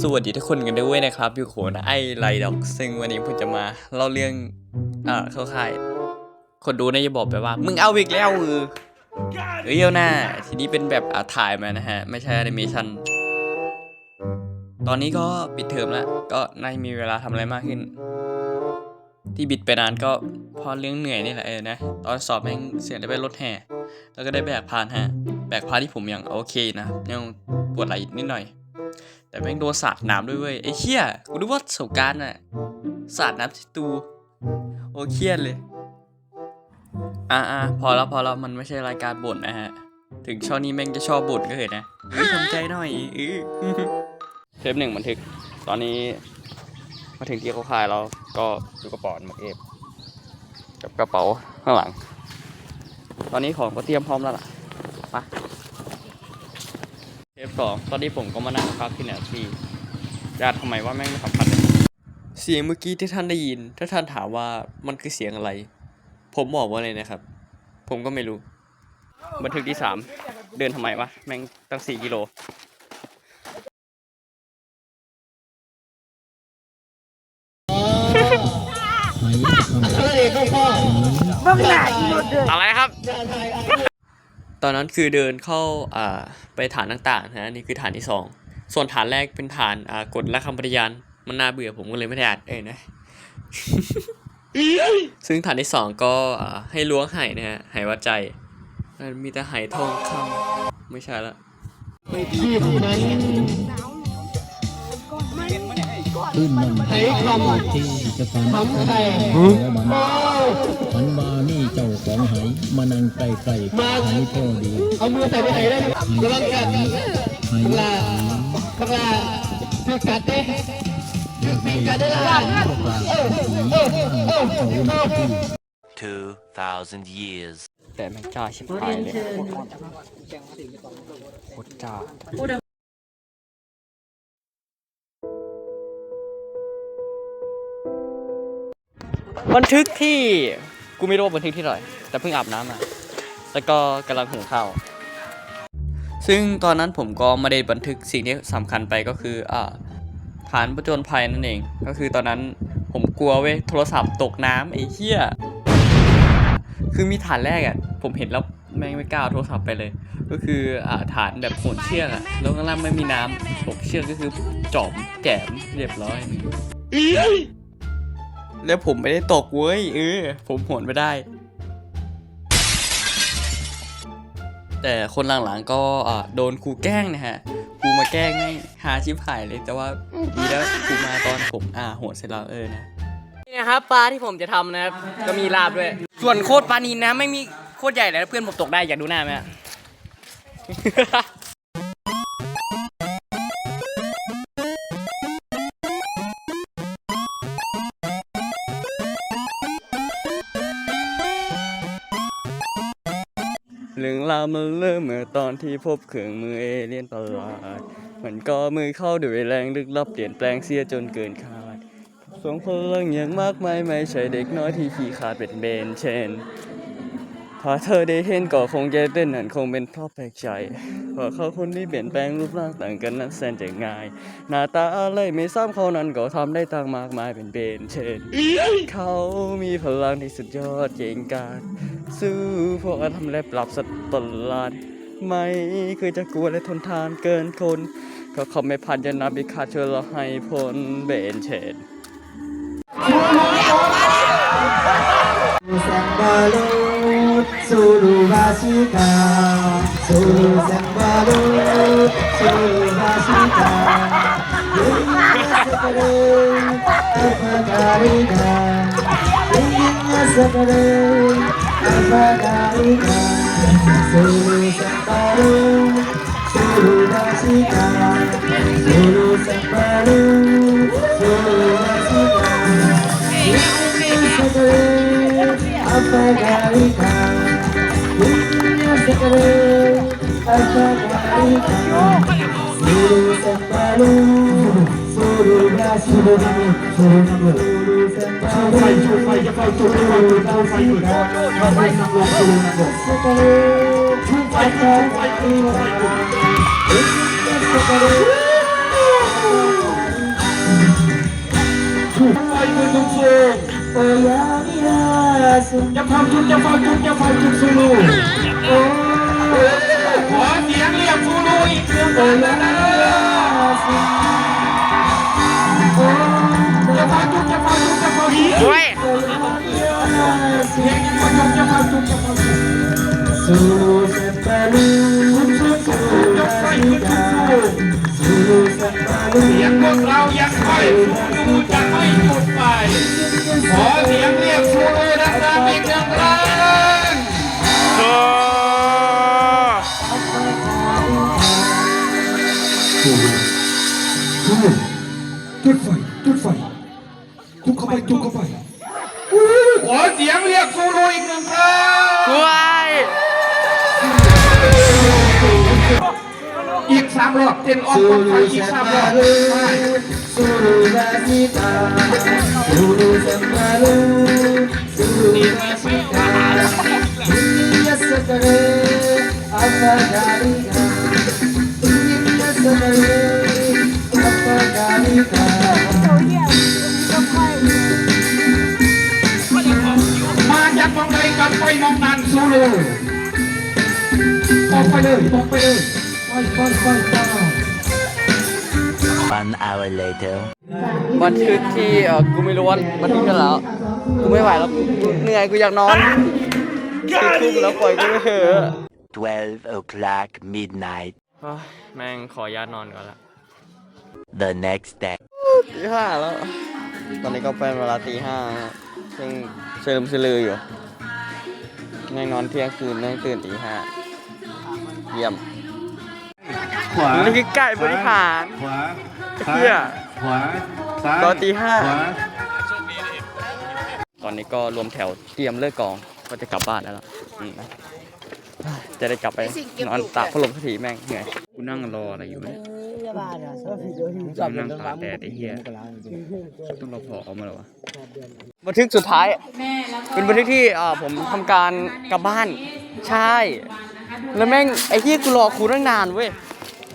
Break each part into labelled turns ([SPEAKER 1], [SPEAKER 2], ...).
[SPEAKER 1] สวัสดีทุกคนกันด้วยนะครับอยู่โขนไอไลด็อก ซึ่งวันนี้ผมจะมาเล่าเรื่องอ่าเข้าค่าย คนดูน่าจะบอกไปว่า มึงเอาอีกแล้วเออเอ้ยเอาหน้า ทีนี้เป็นแบบอาถ่ายมานะฮะ ไม่ใช่แอนิเมชันตอนนี้ก็ปิดเทอมแล้ว ก็น่ามีเวลาทำอะไรมากขึ้น ที่บิดไปนานก็เพอเรื่องเหนื่อยนี่แหละเออนะ ตอนสอบแม่งเสียงได้ไปรถแห่ แล้วก็ได้แบกพานฮะ แบกพานที่ผมยังโอเคนะ ยังปวดไหล่นิดหน่อย แต่แม่งโดนสาดน้ำด้วยเว้ยไอ้เหี้ยกูนึกว่าสงการน่ะสาดน้ำที่ตูโอเครียดเลย อ่าอ่าพอแล้วพอแล้วมันไม่ใช่รายการบ่นนะฮะ ถึงช่อนี้แม่งจะชอบบ่นก็เหอะนะทำใจหน่อยอือเทปหนึ่งบันทึก ตอนนี้ มาถึงที่เขาขายแล้วก็ดูกระเป๋าหมักเอฟกับกระเป๋าข้างหลัง ตอนนี้ของก็เตรียมพร้อมแล้วล่ะ ไป เทปสองตอนนี้ผมก็มานั่งพักที่เนี่ยที่ญาติทำไมว่าแม่งไม่สำคัญเลยเสียงเมื่อกี้ที่ท่านได้ยิน ถ้าท่านถามว่ามันคือเสียงอะไร ผมบอกว่าเลยนะครับ ผมก็ไม่รู้ บันทึกที่สามเดินทำไมวะ แม่งตั้งสี่กิโลอะไรครับ ตอนนั้นคือเดินเข้าอ่าไปฐานต่างๆนะนี่คือฐานที่สองส่วนฐานแรกเป็นฐานอ่ากฎและคำปฏิญาณมันน่าเบื่อผมก็เลยไม่ได้อ่านเอ้ยนะซึ่งฐานที่สองก็อ่าให้ล้วงไหนะฮะไหวัดใจ มันมีแต่ไหทองคำไม่ใช่ละ
[SPEAKER 2] ขึ้นนั่น ไอ้คำที่จะฟันทำไทยฝันว่านี่เจ้าของไหมานั่งไกลไกลไหพอดี
[SPEAKER 3] เอามือใส่ไปไหนได้ครับกำลังกัด
[SPEAKER 2] ไห
[SPEAKER 3] ข้างล่างข้างล่างคือกัดเด้คือปีกัดได้ล่ะ
[SPEAKER 4] 2,000 years
[SPEAKER 1] แต่แม่งจ้าชิบหายเลยโคตรจ้า บันทึกที่กูไม่รู้ว่าบันทึกที่ไหร่แต่เพิ่งอาบน้ำมาแล้วก็กำลังหุงข้าวซึ่งตอนนั้นผมก็ไม่ได้บันทึกสิ่งที่สำคัญไปก็คืออ่าฐานประจนภัยนั่นเอง ก็คือตอนนั้นผมกลัวเว้ยโทรศัพท์ตกน้ำไอ้เหี้ยคือมีฐานแรกอะผมเห็นแล้วแม่งไม่กล้าโทรศัพท์ไปเลย ก็คืออ่าฐานแบบโขนเชือกอะแล้วข้างล่างไม่มีน้ำตกเชือกก็คือจอมแจมเรียบร้อยหนึ่ง แล้วผมไม่ได้ตกเว้ยเออ ผมโหนไม่ได้ แต่คนหลังๆก็อ่าโดนครูแกล้งนะฮะครูมาแกล้งให้หาชิบหายเลย แต่ว่าดีแล้วครูมาตอนผมอ่าโหนเสร็จแล้วเออนะนี่นะครับปลาที่ผมจะทำนะครับก็มีลาบด้วย ส่วนโคตรปลานินนะไม่มีโคตรใหญ่เลยนะเพื่อนผมตกได้อยากดูหน้าไหม เรื่องราวมันเริ่มเมื่อตอนที่พบเครื่องมือเอเลี่ยนประหลาดมันก็มือเข้าด้วยแรงลึกลับเปลี่ยนแปลงเสียจนเกินคาดสวงพลังอย่างมากมายไม่ใช่เด็กน้อยที่ขี้ขาดเป็นเบนเช่น ถ้าเธอได้เห็นก็คงจะเต้นนั่นคงเป็นเพราะแปลกใจเพราะเขาคนที่เปลี่ยนแปลงรูปร่างต่างกันนั้นแสนจะง่าย หน้าตาอะไรไม่ซ้ำเขานั้นก็ทำได้ต่างมากมายเป็นเบนเช่นเขามีพลังที่สุดยอดเก่งกาจสู้พวกอาทำและปรับสัตว์ประหลาดไม่เคยจะกลัวและทนทานเกินคนก็เขาไม่พันจะนับไปคาดเธอเราให้พ้นเบนเชน
[SPEAKER 3] solo vasika solo sambalo solo vasika Apagarina, Inga Sakare, Apagarina, Suru Sambaro, Suru Vasika. Oh yeah, yeah. จะฟังจุดจะฟังจุดจะฟังจุดสู้ Oh ดอย่าเฝ้าจุดอย่าเฝ้าจุด
[SPEAKER 1] ด้วย
[SPEAKER 3] เสียงอย่าเฝ้าจุดอย่าเฝ้าจุดอย่าเฝ้าจุดซูเซปาลูซูซูยกไฟขึ้นซูซูเซปาลูเสียงพวกเรายังไม่ซูลูจะไม่หยุดไป ขอเสียงเรียกซูลูดังๆอีกหนึ่งครั้ง จุดเข้าไปจุดเข้าไปขอเสียงเรียกซูรูอีกหนึ่งครั้ง
[SPEAKER 1] ด้วย
[SPEAKER 3] อีกสามรอบเต้นออกกองไฟอีกสามรอบซูรูดาซิตาซูรูซัมมาลูซูรูดาซิตายัสกเรอัฟกาลิกา จากมองใดกลับไปมองนั้นสู้เลยออกไปเลยออกไปเลยไปไปไปไป
[SPEAKER 4] One hour later.
[SPEAKER 1] บันทึกที่เออกูไม่รู้ว่าบันทึกกันแล้วกูไม่ไหวแล้วกูเหนื่อยกูอยากนอนคือทุ่มแล้วปล่อยกูไปเถอะ
[SPEAKER 4] 12 o'clock midnight.
[SPEAKER 1] เฮ้ยแม่งขออนุญาตนอนก่อนละ
[SPEAKER 4] The next day.
[SPEAKER 1] ตีห้าแล้ว ตอนนี้ก็เป็นเวลาตีห้าซึ่ง เชิมซลืออยู่แม่งนอนเที่ยงคืนแม่งตื่นตีห้าเยี่ยม
[SPEAKER 5] ขวา
[SPEAKER 1] นี่คือไก่บริหาร
[SPEAKER 5] ขวา
[SPEAKER 1] เหี้ย
[SPEAKER 5] ขวาซ้าย
[SPEAKER 1] ตอนตีห้าตอนนี้ก็รวมแถวเตรียมเลิกกองก็จะกลับบ้านแล้วล่ะจะได้กลับไปนอนตากพัดลมสักทีแม่งเหนื่อยกูนั่งรออะไรอยู่เนี่ย นั่งตากแดดไอ้เหี้ยต้องรอพอเอามาแล้ววะบันทึกสุดท้าย เป็นบันทึกที่อ่าผมทำการกลับบ้าน ใช่ แล้วแม่งไอ้ที่กูรอครูตั้งนานเว้ย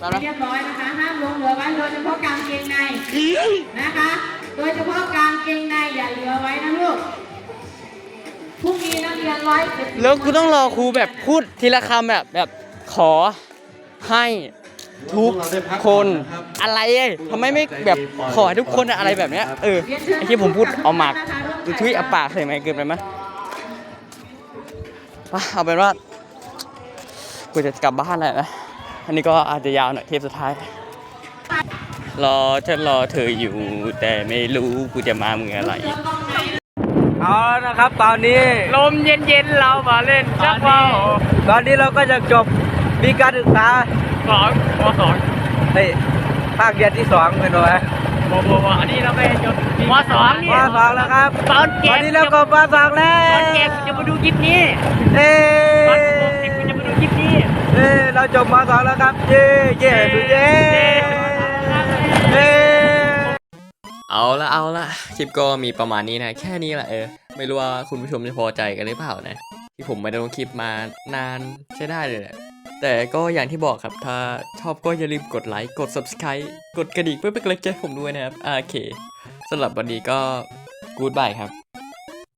[SPEAKER 1] นานไหม
[SPEAKER 6] เรียบร้อยนะคะห้ามลงเหลือไว้โดยเฉพาะกางเกงในนะคะ โดยเฉพาะกางเกงในอย่าเหลือไว้นะลูกพรุ่งนี้นักเรียนร้อยจ็ด
[SPEAKER 1] แล้วกูต้องรอครูแบบพูดทีละคำแบบแบบขอให้ ทุกคนอะไรเอ้ยทำไมไม่แบบขอให้ทุกคนอะไรแบบเนี้ยเออไอ้ที่ผมพูดเอาหมากหรือทุยเอาปากใส่ไหมเกินไปไหมอะเอาเป็นว่ากูจะกลับบ้านแล้วนะอันนี้ก็อาจจะยาวหน่อยเทปสุดท้ายรอฉันรอเธออยู่ แต่ไม่รู้กูจะมาเมื่อไหร่
[SPEAKER 7] เอาละนะครับตอนนี้
[SPEAKER 1] ลมเย็นๆเรามาเล่นชักเบา
[SPEAKER 7] ตอนนี้เราก็จะจบมีการศึกษา
[SPEAKER 1] สองมสอง
[SPEAKER 7] เฮ้ยภาคเรียนที่สองเป็นไง
[SPEAKER 1] บอบอบอันนี้เราไปจบมสองนี่
[SPEAKER 7] มาสองแล้วครับ
[SPEAKER 1] ตอนเก็
[SPEAKER 7] ต
[SPEAKER 1] บ
[SPEAKER 7] อนนี้เราก็มาสองแล้ว
[SPEAKER 1] ตอนเก็บจะมาดูคลิปนี้
[SPEAKER 7] เอ้
[SPEAKER 1] ตอนหกสิบจะมาดูคลิปนี้
[SPEAKER 7] เอ้เราจบมาสองแล้วครับเย้เย้ดูเย้เย้
[SPEAKER 1] เอาละเอาละคลิปก็มีประมาณนี้นะ แค่นี้แหละเออไม่รู้ว่าคุณผู้ชมจะพอใจกันหรือเปล่านะ ที่ผมไม่ได้ลงคลิปมานานใช้ได้เลยแหละ แต่ก็อย่างที่บอกครับ ถ้าชอบก็อย่าลืมกดไลค์กด subscribe กดกระดิ่งเพื่อเป็นกำลังใจผมด้วยนะครับ โอเคสำหรับวันนี้ก็กูดบายครับ